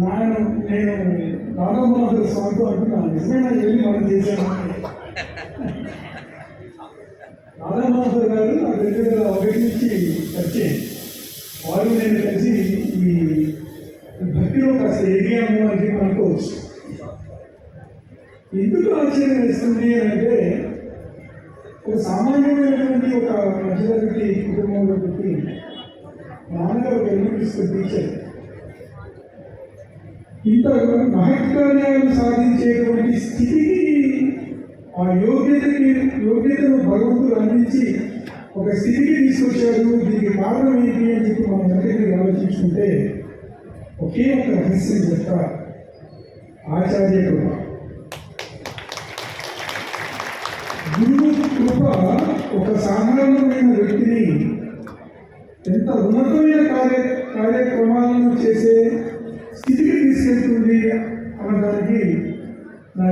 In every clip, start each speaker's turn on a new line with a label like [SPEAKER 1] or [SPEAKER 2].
[SPEAKER 1] నాయన నేను రాధామోహన్ స్వామితో అంటున్నాను నిజమైన వెళ్ళి మనం చేశాను రాధామోహన్ గారు నా దగ్గర ఒకటి నుంచి వచ్చాయి వారు నేను కలిసి ఈ భక్తిలో కాస్త ఎదిగాము అని చెప్పి అనుకోవచ్చు ఎందుకు ఆశ్చర్యం వేస్తుంది అని అంటే ఒక సామాన్యమైనటువంటి ఒక మధ్యతరగతి కుటుంబంలో పుట్టి నాన్నగారు ఒక వెలుగుడిస్తున్న టీచర్. ఇంత మహత్కార్యాలు సాధించేటువంటి స్థితికి ఆ యోగ్యతకి యోగ్యతను భగవంతుడు అందించి ఒక స్థితికి తీసుకొచ్చాడు. దీనికి కారణం ఏంటి అని చెప్పి మనం అందరికీ ఆలోచించుకుంటే ఒకే ఒక రహస్యం చెప్తా. ఆచార్య కృప. గురువు కృప ఒక సాధారణమైన వ్యక్తిని ఎంత ఉన్నతమైన కార్య కార్యక్రమం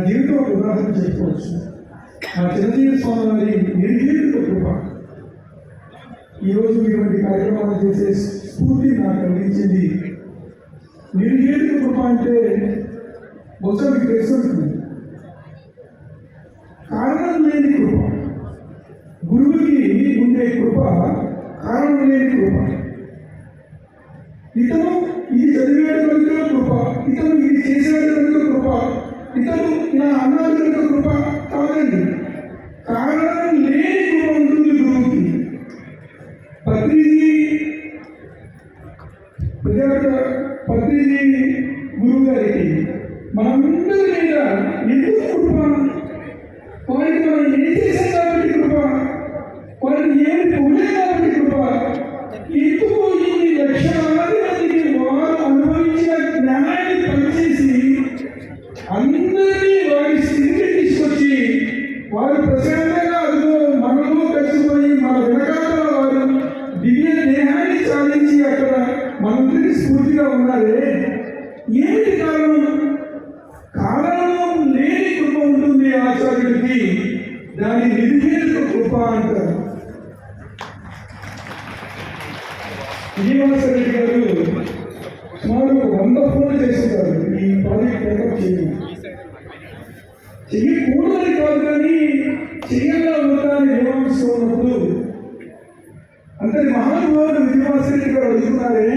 [SPEAKER 1] జీవితం ఒక ఉదాహరణ చెప్పుకోవచ్చు నా చిరంజీవి స్వామి వారి నిర్జీవిత కృప. ఈరోజు ఇటువంటి కార్యక్రమాలు చేసే స్ఫూర్తి నాకు కలిగించింది నిర్జీవిత కృప అంటే బహుశా మీకు తెలిసి కారణం లేని కృప. గురువుకి ఉండే కృప కారణం లేని కృప. ఇతను ఇది చదివాడు కనుక కృప ఇతను ఇది చేశాడు కనుక కృప. ఇతను నా అన్నాడు యొక్క కృప కాదండి. కారణం లేని కృప ఉంటుంది గురువుకి. పత్రిజీ ప్రజాపత పత్రిజీ గురువు గారికి మనందరి మీద ఎందుకు కృప స్థితిగా ఉండాలి ఉన్నారే ఏమిటి కారణం? కారణం లేని కృప ఉంటుంది ఆచార్యుడికి. దాని నిర్హేతుక కృప అంటారు. శ్రీనివాసరెడ్డి గారు సుమారు ఒక వంద ఫోన్లు చేస్తుంటారు ఈ ప్రాజెక్ట్ టేకప్ చేయడం. చెయ్యకూడదని కాదు కానీ చెయ్యాలా ఉండాలని అని నిర్వహిస్తూ ఉన్నప్పుడు అంతటి మహానుభావుడు శ్రీనివాసరెడ్డి గారు అడుగుతున్నారే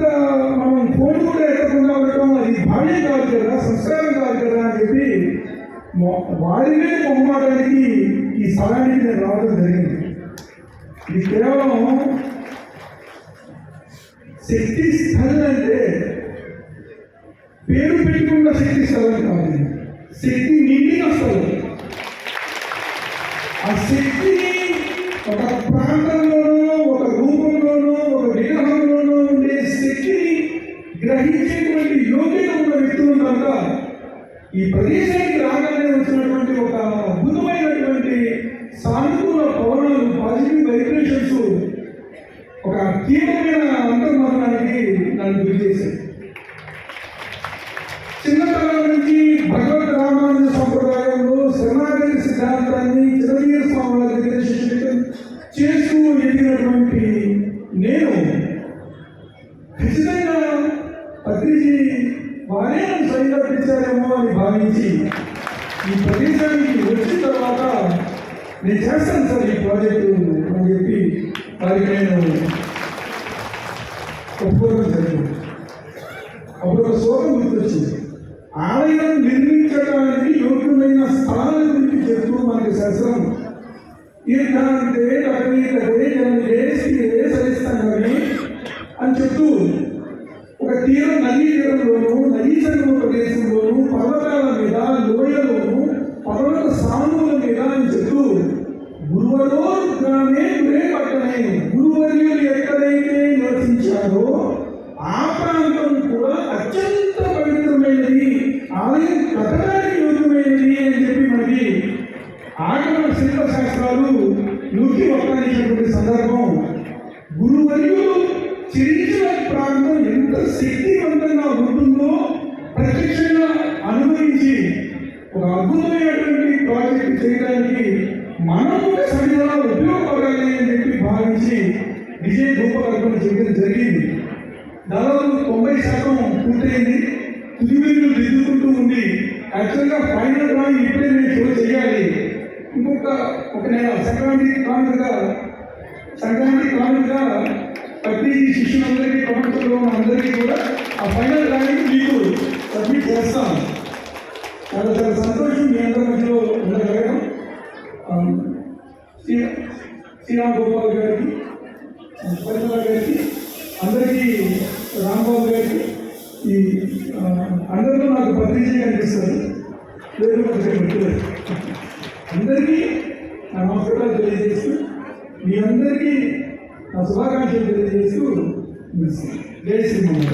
[SPEAKER 1] అంత మనం ఫోన్ కూడా ఎత్తకుండా ఉండటం అది భావ్యం కాదు కదా సంస్కారం కాదు కదా అని చెప్పి మొ- వారినే మొహమాటానికి ఈ స్థలానికి నేను రావడం జరిగింది ఇది కేవలం శక్తి స్థలం అంటే పేరు పెట్టుకున్న శక్తి స్థలం కాదు ఇది. శక్తి నిండిన స్థలం ఆ శక్తిని ఒక ప్రాంతంలోనో ప్రదేశానికి రాగానే వచ్చినటువంటి ఒక అద్భుతమైనటువంటి సానుకూల పవనాలు పాజిటివ్ వైబ్రేషన్స్ ఒక తీవ్రమైన అంతర్మానానికి నన్ను గురి చేశాయి చిన్నతనం నుంచి భగవద్ రామానుజ సంప్రదాయంలో శరణాగతి సిద్ధాంతాన్ని చిరంజీవి స్వామి వారి దగ్గర చేస్తూ ఎదిగినటువంటి నేను ఖచ్చితంగా పత్రిజీ వారే సంఘటించారేమో అని భావించి ఈ ప్రదేశానికి వచ్చిన తర్వాత నేను చేస్తాను సార్ ఈ ప్రాజెక్టు అని చెప్పి వారికి నేను ఒప్పుకోవడం జరిగింది. అప్పుడు ఒక శోకం గుర్తొచ్చింది. ఆలయం నిర్మించడానికి యోగ్యమైన స్థలాల గురించి చెప్తూ మనకి శాస్త్రం తీర్థాంతే తటనీతతే జననిదే ఆలయం కట్టడానికి యోగ్యమైనది అని చెప్పి మనకి ఆగమ శిల్పశాస్త్రాలు నూకి వక్కానిచ్చినటువంటి సందర్భం. గురువర్యులు చిరించిన ప్రాంతం ఎంత శక్తివంతంగా ఉంటుందో ప్రత్యక్షంగా అనుభవించి ఒక అద్భుతమైనటువంటి ప్రాజెక్ట్ చేయడానికి మనం ఒక సమిధిలా ఉపయోగపడాలి అని చెప్పి భావించి విజయ రూపకల్పన చేయడం జరిగింది. దాదాపు తొంభై శాతం పూర్తయింది. తుది మెరుగులు దిద్దుకుంటూ ఉంది యాక్చువల్గా ఫైనల్ డ్రాయింగ్ ఇప్పుడే నేను షో చేయాలి ఇంకొక ఒక నెల సంక్రాంతి కానుకగా సంక్రాంతి కానుకగా ప్రతి శిష్యులందరికీ ప్రభుత్వంలో అందరికీ కూడా ఆ ఫైనల్ డ్రాయింగ్ మీకు సబ్మిట్ చేస్తాం చాలా చాలా సంతోషం మీ అందరి మధ్యలో ఉండగలగడం. శ్రీరామ్ గోపాల్ గారికి పరిమళ గారికి అందరికీ రాంబాబు గారికి ఈ ఆ, అందరిలో నాకు భద్రీజీ అనిపిస్తారు లేదు అందరికీ నా నమస్కారాలు తెలియజేస్తూ మీ అందరికీ నా శుభాకాంక్షలు తెలియజేస్తూ జై శ్రీరామ్